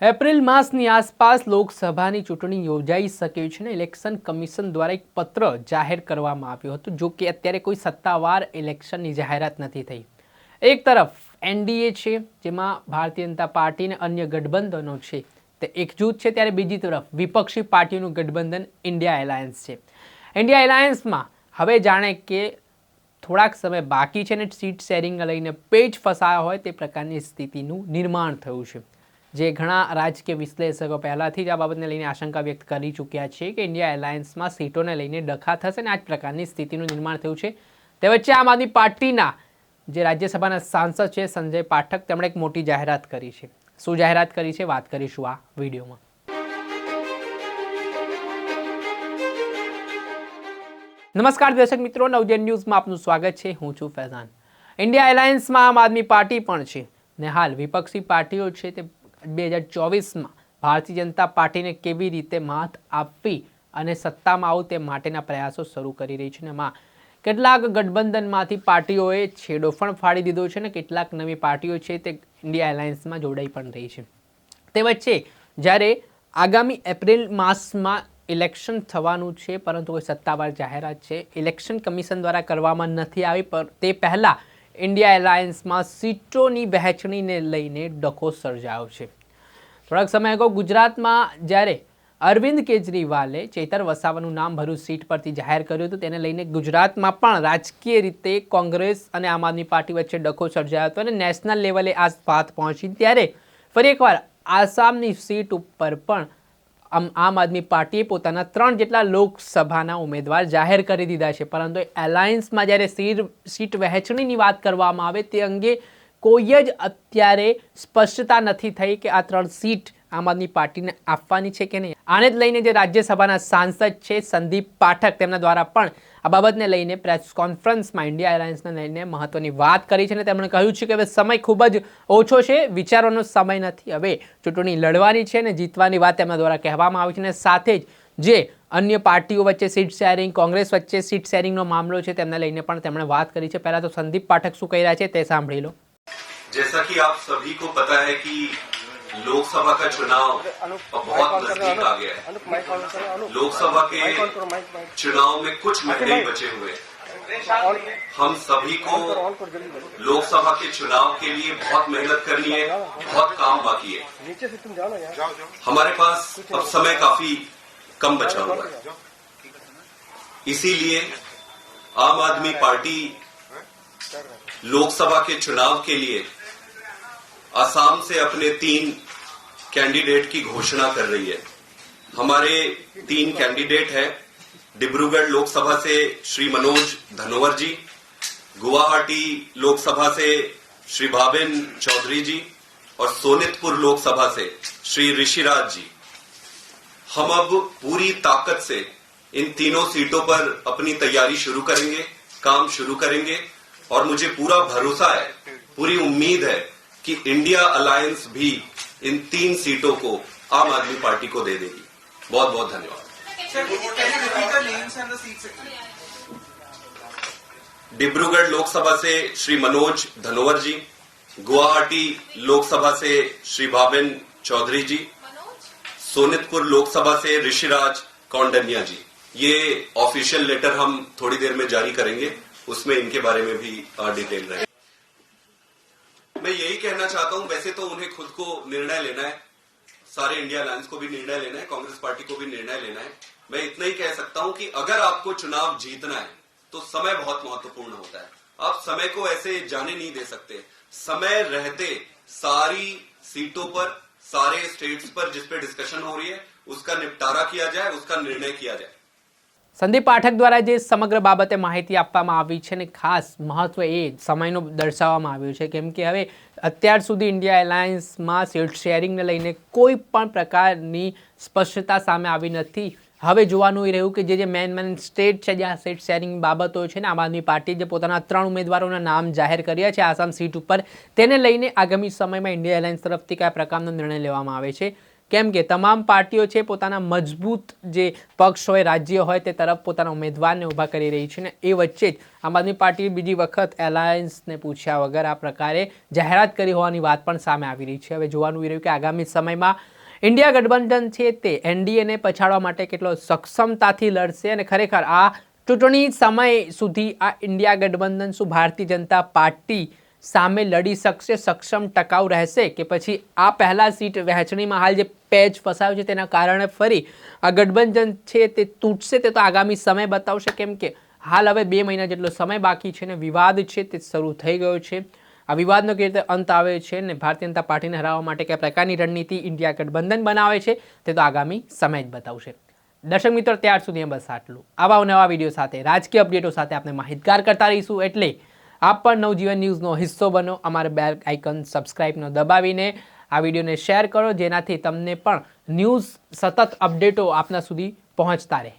April માસની આસપાસ લોકસભાની ચૂંટણી યોજાઈ શકે છે ને ઇલેક્શન કમિશન દ્વારા એક પત્ર જાહેર કરવામાં આવ્યો હતો, જો કે અત્યારે કોઈ સત્તાવાર ઇલેક્શનની જાહેરાત નથી થઈ. એક તરફ એનડીએ છે, જેમાં ભારતીય જનતા પાર્ટી અને અન્ય ગઠબંધનો છે, તે એકજૂથ છે. ત્યારે બીજી તરફ વિપક્ષી પાર્ટીનું ગઠબંધન ઇન્ડિયા એલાયન્સ છે. ઇન્ડિયા એલાયન્સમાં હવે જાણે કે થોડાક સમય બાકી છે ને સીટ શેરિંગ લઈને પેજ ફસાયા હોય તે પ્રકારની સ્થિતિનું નિર્માણ થયું છે. જે ઘણા રાજકીય વિશ્લેષકો પહેલાંથી જ આ બાબતને લઈને આશંકા વ્યક્ત કરી ચૂક્યા છે કે ઇન્ડિયા એલાયન્સમાં સીટોને લઈને ડખા થશે ને આ જ પ્રકારની સ્થિતિનું નિર્માણ થયું છે. તે વચ્ચે આમ આદમી પાર્ટીના જે રાજ્યસભાના સાંસદ છે સંજય પાઠક, તેમણે એક મોટી જાહેરાત કરી છે. શું જાહેરાત કરી છે? વાત કરીશું આ વિડીયોમાં. નમસ્કાર દર્શક મિત્રો, નવજન ન્યૂઝમાં આપનું સ્વાગત છે. હું છું ફૈઝાન. ઇન્ડિયા એલાયન્સમાં આમ આદમી પાર્ટી પણ છે. ને હાલ વિપક્ષી પાર્ટીઓ છે તે બે હજાર ચોવીસમાં ભારતીય જનતા પાર્ટીને કેવી રીતે માત આપવી અને સત્તામાં આવું તે માટેના પ્રયાસો શરૂ કરી રહી છે ને એમાં કેટલાક ગઠબંધનમાંથી પાર્ટીઓએ છેડો પણ ફાડી દીધો છે ને કેટલાક નવી પાર્ટીઓ છે તે ઇન્ડિયા એલાયન્સમાં જોડાઈ પણ રહી છે. તે વચ્ચે જ્યારે આગામી એપ્રિલ માસમાં ઇલેક્શન થવાનું છે, પરંતુ કોઈ સત્તાવાર જાહેરાત છે, ઇલેક્શન કમિશન દ્વારા કરવામાં નથી આવી પર તે પહેલાં ઇન્ડિયા એલાયન્સમાં સીટોની વહેંચણીને લઈને ડખો સર્જાયો છે. થોડાક સમય અગાઉ ગુજરાતમાં જ્યારે અરવિંદ કેજરીવાલે ચેતર વસાવાનું નામ ભરૂચ સીટ પરથી જાહેર કર્યું હતું, તેને લઈને ગુજરાતમાં પણ રાજકીય રીતે કોંગ્રેસ અને આમ આદમી પાર્ટી વચ્ચે ડખો સર્જાયો હતો અને નેશનલ લેવલે આ વાત પહોંચી. ત્યારે ફરી એકવાર આસામની સીટ ઉપર પણ આમ આમ આદમી પાર્ટીએ પોતાના ત્રણ જેટલા લોકસભાના ઉમેદવાર જાહેર કરી દીધા છે. પરંતુ એલાયન્સમાં જ્યારે સીટ સીટ વહેંચણીની વાત કરવામાં આવે, તે અંગે કોઈ જ અત્યારે સ્પષ્ટતા નથી થઈ કે આ ત્રણ સીટ આમ આદમી પાર્ટીને આપવાની છે કે નહીં. આને જ લઈને જે રાજ્યસભાના સાંસદ છે સંદીપ પાઠક, તેમના દ્વારા પણ આ બાબતને લઈને પ્રેસ કોન્ફરન્સમાં ઇન્ડિયા એરલાઇન્સને લઈને મહત્વની વાત કરી છે અને તેમણે કહ્યું છે કે હવે સમય ખૂબ જ ઓછો છે વિચારવાનો સમય નથી. હવે ચૂંટણી લડવાની છે અને જીતવાની વાત તેમના દ્વારા કહેવામાં આવી છે અને સાથે જ જે અન્ય પાર્ટીઓ વચ્ચે સીટ શેરિંગ, કોંગ્રેસ વચ્ચે સીટ શેરિંગનો મામલો છે, તેમને લઈને પણ તેમણે વાત કરી છે. પહેલાં તો સંદીપ પાઠક શું કહી રહ્યા છે તે સાંભળી લો. जैसा कि आप सभी को पता है कि लोकसभा का चुनाव बहुत नज़दीक आ गया है। लोकसभा के चुनाव में कुछ महीने ही बचे हुए हैं। हम सभी को लोकसभा के चुनाव के लिए बहुत मेहनत करनी है बहुत काम बाकी है। नीचे से तुम जाओ हमारे पास अब समय काफ़ी कम बचा हुआ है। इसीलिए आम आदमी पार्टी लोकसभा के चुनाव के लिए असम से अपने तीन कैंडिडेट की घोषणा कर रही है। हमारे तीन कैंडिडेट हैं। डिब्रूगढ़ लोकसभा से श्री मनोज धनोवर जी, गुवाहाटी लोकसभा से श्री भाबिन चौधरी जी और सोनितपुर लोकसभा से श्री ऋषिराज जी। हम अब पूरी ताकत से इन तीनों सीटों पर अपनी तैयारी शुरू करेंगे, काम शुरू करेंगे और मुझे पूरा भरोसा है, पूरी उम्मीद है कि इंडिया अलायंस भी इन तीन सीटों को आम आदमी पार्टी को दे देगी। बहुत बहुत धन्यवाद? डिब्रूगढ़ लोकसभा से श्री मनोज धनोवर जी, गुवाहाटी लोकसभा से श्री भाबिन चौधरी जी, सोनितपुर लोकसभा से ऋषिराज कौंडन्या जी। ये ऑफिशियल लेटर हम थोड़ी देर में जारी करेंगे। उसमें इनके बारे में भी डिटेल रहे मैं यही कहना चाहता हूँ, वैसे तो उन्हें खुद को निर्णय लेना है। सारे इंडिया अलायंस को भी निर्णय लेना है, कांग्रेस पार्टी को भी निर्णय लेना है। मैं इतना ही कह सकता हूँ कि अगर आपको चुनाव जीतना है तो समय बहुत महत्वपूर्ण होता है। आप समय को ऐसे जाने नहीं दे सकते। समय रहते सारी सीटों पर, सारे स्टेट्स पर जिस पे डिस्कशन हो रही है, उसका निपटारा किया जाए, उसका निर्णय किया जाए। સંદીપ પાઠક દ્વારા જે સમગ્ર બાબતે માહિતી આપવામાં આવી છે અને ખાસ મહત્વ એ સમયનું દર્શાવવામાં આવ્યું છે. કેમ કે હવે અત્યાર સુધી ઇન્ડિયા એલાયન્સમાં સીટ શેરિંગને લઈને કોઈ પણ પ્રકારની સ્પષ્ટતા સામે આવી નથી. હવે જોવાનું એ રહ્યું કે જે જે મેન મેન સ્ટેટ છે જ્યાં સીટ શેરિંગ બાબતો છે ને આમ આદમી પાર્ટી જે પોતાના ત્રણ ઉમેદવારોના નામ જાહેર કર્યા છે આસામ સીટ ઉપર, તેને લઈને આગામી સમયમાં ઇન્ડિયા એલાયન્સ તરફથી કયા પ્રકારનો નિર્ણય લેવામાં આવે છે? કેમ કે તમામ પાર્ટીઓ છે પોતાના મજબૂત જે પક્ષ હોય, રાજ્ય હોય તે તરફ પોતાના ઉમેદવારને ઊભા કરી રહી છે ને એ વચ્ચે જ આમ આદમી પાર્ટીએ બીજી વખત એલાયન્સને પૂછ્યા વગર આ પ્રકારે જાહેરાત કરી હોવાની વાત પણ સામે આવી રહી છે. હવે જોવાનું રહ્યું કે આગામી સમયમાં ઇન્ડિયા ગઠબંધન છે તે એનડીએને પછાડવા માટે કેટલો સક્ષમતાથી લડશે અને ખરેખર આ ચૂંટણી સમય સુધી આ ઇન્ડિયા ગઠબંધન શું ભારતીય જનતા પાર્ટી સામે લડી શકશે, સક્ષમ ટકાઉ રહેશે કે પછી આ પહેલાં સીટ વહેંચણીમાં હાલ જે પેચ ફસાયો છે તેના કારણે ફરી આ ગઠબંધન છે તે તૂટશે, તે તો આગામી સમય બતાવશે. કેમ કે હાલ હવે બે મહિના જેટલો સમય બાકી છે ને વિવાદ છે તે શરૂ થઈ ગયો છે. આ વિવાદનો કેવી રીતે અંત આવે છે ને ભારતીય જનતા પાર્ટીને હરાવવા માટે કયા પ્રકારની રણનીતિ ઇન્ડિયા ગઠબંધન બનાવે છે તે તો આગામી સમય જ બતાવશે. દર્શક મિત્રો, ત્યાર સુધી બસ આટલું. આવા નવા વીડિયો સાથે, રાજકીય અપડેટો સાથે આપણે માહિતગાર કરતા રહીશું. એટલે આપ પણ નવજીવન ન્યૂઝનો હિસ્સો બનો. અમારા બેલ આઇકન સબસ્ક્રાઈબનો દબાવીને આ વિડીયોને શેર કરો જેનાથી તમને પણ ન્યૂઝ સતત અપડેટો આપના સુધી પહોંચતા રહે.